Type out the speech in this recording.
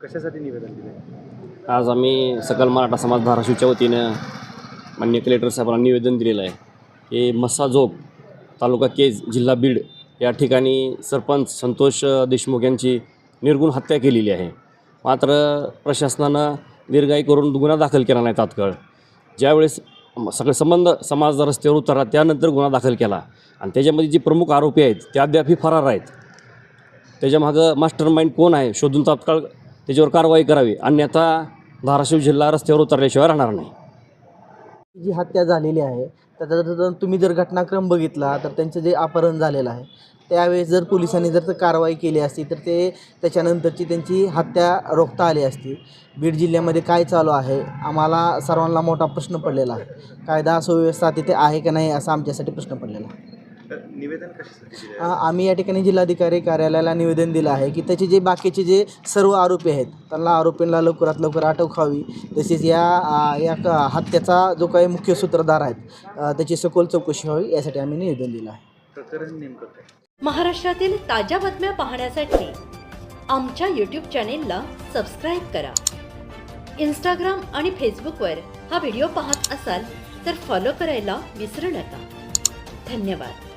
कशासाठी निवेदन दिले आज आम्ही सकल मराठा समाज धाराशिवच्या वतीनं मान्य कलेक्टर साहेबांना निवेदन दिलेलं आहे की मसाजोग तालुका केज जिल्हा बीड या ठिकाणी सरपंच संतोष देशमुख यांची निर्गुण हत्या केलेली आहे. मात्र प्रशासनानं दीर्घाई करून गुन्हा दाखल केला नाही तात्काळ. ज्यावेळेस सगळे संबंध समाज रस्त्यावर उतरला त्यानंतर गुन्हा दाखल केला. आणि त्याच्यामध्ये जी प्रमुख आरोपी आहेत ते अद्यापही फरार आहेत. त्याच्यामागं मास्टर माइंड कोण आहे शोधून तात्काळ त्याच्यावर कारवाई करावी. अन्यथा धाराशिव जिल्हा रस्त्यावर उतरल्याशिवाय राहणार नाही. जी हत्या झालेली आहे तर त्याचा तुम्ही जर घटनाक्रम बघितला तर त्यांचं जे अपहरण झालेलं आहे त्यावेळेस जर पोलिसांनी जर कारवाई केली असती तर ते त्याच्यानंतरची त्यांची हत्या रोखता आली असती. बीड जिल्ह्यामध्ये काय चालू आहे? आम्हाला सर्वांना मोठा प्रश्न पडलेला आहे. कायदा सुव्यवस्था तिथे आहे का नाही असा आमच्यासाठी प्रश्न पडलेला आहे. निवेदन कशासाठी दिले आम्ही या ठिकाणी जिल्हाधिकारी कार्यालयाला निवेदन दिलं आहे की त्याचे जे बाकीचे जे सर्व आरोपी आहेत त्यांना आरोपींना लवकरात लवकर अटक व्हावी. तसेच या आ, या क- हत्येचा जो काही मुख्य सूत्रधार आहेत अ, त्याची सखोल चौकशी व्हावी यासाठी आम्ही निवेदन दिलं आहे. प्रकरण नेमकं काय? महाराष्ट्रातील ताज्या बातम्या पाहण्यासाठी आमच्या यूट्यूब चॅनेलला सबस्क्राईब करा. इंस्टाग्राम आणि फेसबुकवर हा व्हिडिओ पाहत असाल तर फॉलो करायला विसरू नका. धन्यवाद.